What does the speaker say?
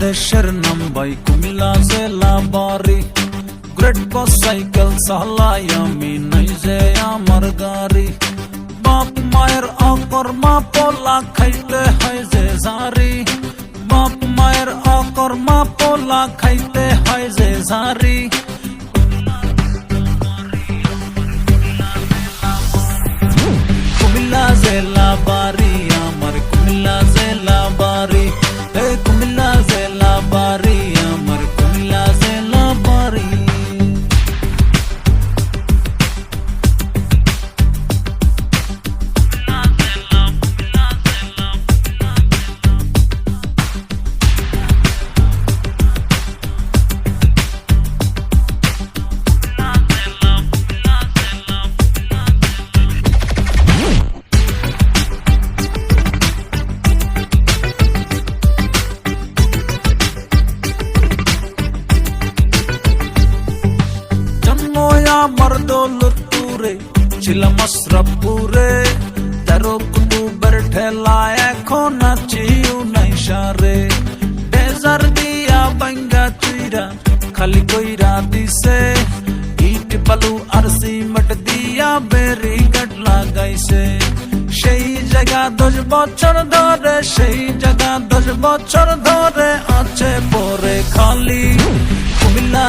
দেশের নাম ভাই কুমিল্লা জেলা বাড়ি। গ্রেট বাস সাইকেল চালাই আমি, নাই যে আমার গাড়ি। বাপ মায়ের অকর্মা পোলা খাইতে হয় যে জারি বাপ মায়ের অকর্মা পোলা খাইতে হয় যে জারি দৌলতপুরে ছিলাম আশরাফপুরে। তেরো কুতুবের ঠেলা এখন আছি উনাইশারে ডেজার দিয়া বাঙ্গা চুইরা খালি কইরা দিছে। ইট বালু আর সিমেন্ট দিয়া বেরি গাট লাগাইছে। সেই জায়গা দশ বছর ধরে, সেই জায়গা দশ বছর ধরে আছে পরে খালি। কুমিল্লা